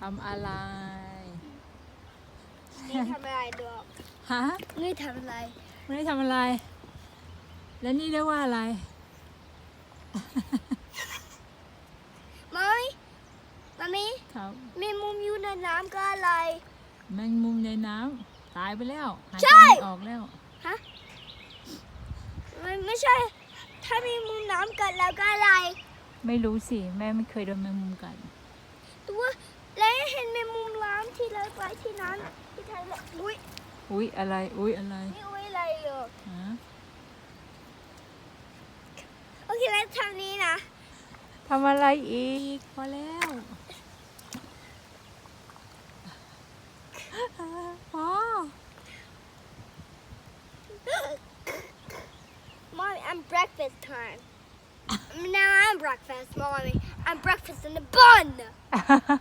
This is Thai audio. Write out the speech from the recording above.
ทำอะไร นี่ทำอะไรดอกฮะ นี่ทำอะไร ไม่ได้ทำอะไร แล้วนี่เรียกว่าอะไรมอยมามีครับ มีมุมอยู่ในน้ำก็อะไร แมงมุมในน้ำตายไปแล้ว หายใจใช่ไม่ออกแล้วมันไม่ใช่ ถ้ามีมุมน้ำกัดแล้วก็อะไร ไม่รู้สิ แม่ไม่เคยโดนแมงมุมกัด ตัวแล้วเห็นมีมุมน้ำที่เล็ กไว้ที่นั้นที่ไทยเลยอุ้ยอุ๊ยอะไร อุ๊ยอะไรนี่อุ้ยอะไรเลยฮะโอเคแล้วทำนี้นะทำอะไรอีก พอแล้ว พอ Mommy, I'm breakfast time. now I'm breakfast, Mommy. I'm breakfast in the bun.